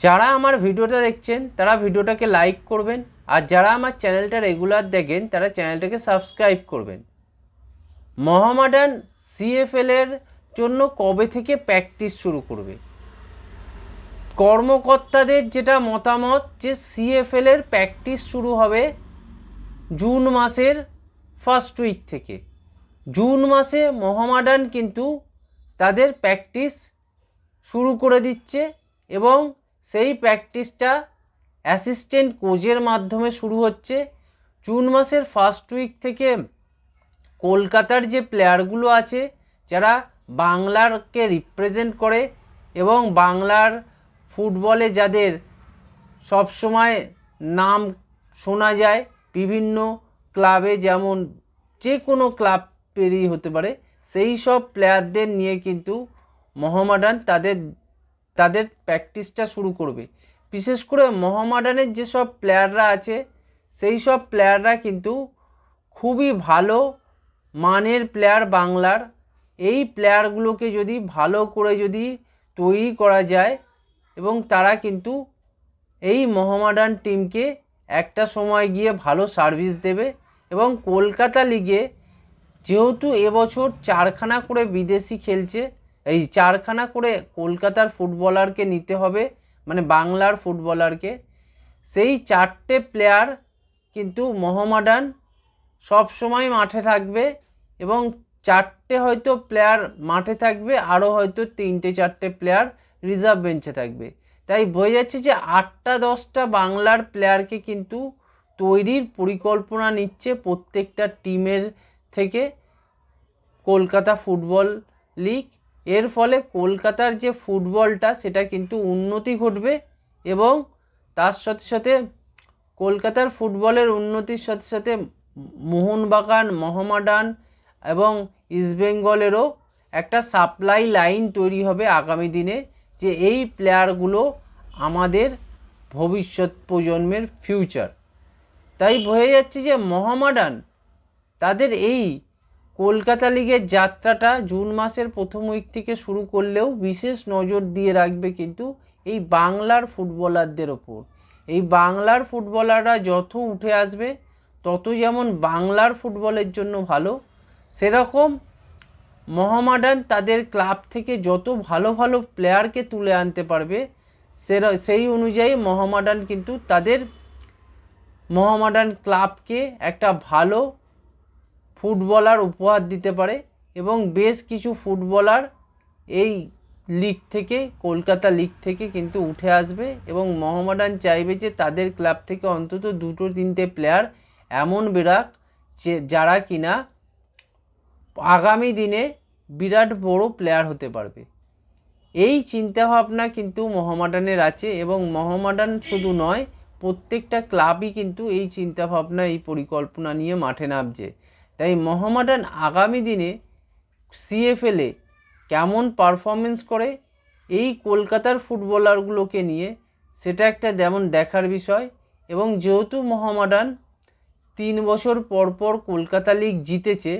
যারা আমার ভিডিওটা দেখছেন, তারা ভিডিওটাকে লাইক করবেন, আর যারা আমার চ্যানেলটা রেগুলার দেখেন, তারা চ্যানেলটাকে সাবস্ক্রাইব করবেন। মহামাডান সিএফএল এর জন্য কবে থেকে প্র্যাকটিস শুরু করবে? কর্মকর্তাদের যেটা মতামত যে সিএফএল এর প্র্যাকটিস শুরু হবে জুন মাসের ফার্স্ট উইক থেকে। জুন মাসে মহামাডান কিন্তু তাদের প্র্যাকটিস শুরু করে দিচ্ছে এবং সেই প্র্যাকটিসটা অ্যাসিস্ট্যান্ট কোচের মাধ্যমে শুরু হচ্ছে। জুন মাসের ফার্স্ট উইক থেকে কলকাতার যে প্লেয়ারগুলো আছে, যারা বাংলারকে রিপ্রেজেন্ট করে এবং বাংলার ফুটবলে যাদের সবসময় নাম শোনা যায় বিভিন্ন ক্লাবে, যেমন যে কোনো ক্লাব পেরিয়ে হতে পারে, সেই সব প্লেয়ারদের নিয়ে কিন্তু মোহামেডান তাদের তাদের প্র্যাকটিসটা শুরু করবে। বিশেষ করে মোহামেডানের যেসব প্লেয়াররা আছে, সেই সব প্লেয়াররা কিন্তু খুবই ভালো মানের প্লেয়ার বাংলার। এই প্লেয়ারগুলোকে যদি ভালো করে যদি তৈরি করা যায় এবং তারা কিন্তু এই মোহামেডান টিমকে একটা সময় গিয়ে ভালো সার্ভিস দেবে এবং কলকাতা লিগে যেহেতু এবছর চারখানা করে বিদেশি খেলছে এই চারখানা করে কলকাতার ফুটবলারকে নিতে হবে মানে বাংলার ফুটবলারকে। সেই চারটে প্লেয়ার কিন্তু মোহামেডান সব সময় মাঠে থাকবে এবং চারটে হয়তো প্লেয়ার মাঠে থাকবে, আরও হয়তো তিনটে চারটে প্লেয়ার রিজার্ভ বেঞ্চে থাকবে। তাই বোঝা যাচ্ছে যে আটটা দশটা বাংলার প্লেয়ারকে কিন্তু তৈরির পরিকল্পনা নিচ্ছে প্রত্যেকটা টিমের থেকে কলকাতা ফুটবল লিগ এর ফলে কলকাতার যে ফুটবলটা, সেটা কিন্তু উন্নতি ঘটবে এবং তার সাথে সাথে কলকাতার ফুটবলের উন্নতির সাথে সাথে মোহনবাগান, মোহামেডান এবং ইস্টবেঙ্গলেরও একটা সাপ্লাই লাইন তৈরি হবে আগামী দিনে যে এই প্লেয়ারগুলো আমাদের ভবিষ্যৎ প্রজন্মের ফিউচার তাই বোঝা যাচ্ছে যে মোহামেডান তাদের এই কলকাতা লিগের যাত্রাটা জুন মাসের প্রথম উইক থেকে শুরু করলেও বিশেষ নজর দিয়ে রাখবে কিন্তু এই বাংলার ফুটবলারদের ওপর। এই বাংলার ফুটবলাররা যত উঠে আসবে, তত যেমন বাংলার ফুটবলের জন্য ভালো, সেরকম মোহামেডান তাদের ক্লাব থেকে যত ভালো ভালো প্লেয়ারকে তুলে আনতে পারবে সেই অনুযায়ী মোহামেডান কিন্তু তাদের মোহামেডান ক্লাবকে একটা ভালো ফুটবলার উপহার দিতে পারে এবং বেশ কিছু ফুটবলার এই লিগ থেকে, কলকাতা লিগ থেকে কিন্তু উঠে আসবে এবং মোহামেডান চাইবে যে তাদের ক্লাব থেকে অন্তত দুটো তিনটে প্লেয়ার এমন বেরাক যে যারা কিনা আগামী দিনে বিরাট বড় প্লেয়ার হতে পারবে। এই চিন্তাভাবনা কিন্তু মোহামেডানের আছে এবং মোহামেডান শুধু নয়, প্রত্যেকটা ক্লাবই কিন্তু এই চিন্তাভাবনা, এই পরিকল্পনা নিয়ে মাঠে নামছে। তাই মোহামেডান আগামী দিনে সিএফএলে কেমন পারফরমেন্স করে, এই কলকাতার ফুটবলারগুলোকে নিয়ে সেটা একটা যেমন দেখার বিষয় এবং যেহেতু মোহামেডান তিন বছর পর পর কলকাতা লিগ জিতেছে,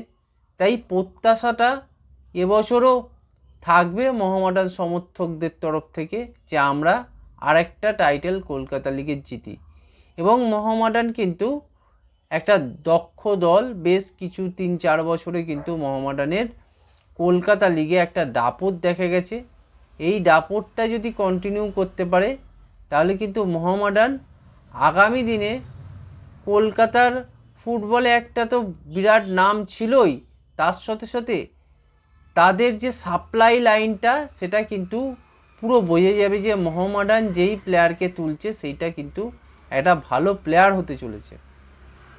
তাই প্রত্যাশাটা এবছরও থাকবে মোহামেডান সমর্থকদের তরফ থেকে যে আমরা আরেকটা টাইটেল কলকাতা লিগের জিতি। এবং মোহামেডান কিন্তু একটা দক্ষ দল বেশ কিছু তিন চার বছরে কিন্তু মোহামেডানের কলকাতা লিগে একটা দাপট দেখা গেছে। এই দাপটটা যদি কন্টিনিউ করতে পারে, তাহলে কিন্তু মোহামেডান আগামী দিনে কলকাতার ফুটবলে একটা তো বিরাট নাম ছিলই, তার সাথে সাথে তাদের যে সাপ্লাই লাইনটা সেটা কিন্তু পুরো বোঝা যাবে যে মোহামেডান যেই প্লেয়ারকে তুলছে, সেইটা কিন্তু একটা ভালো প্লেয়ার হতে চলেছে।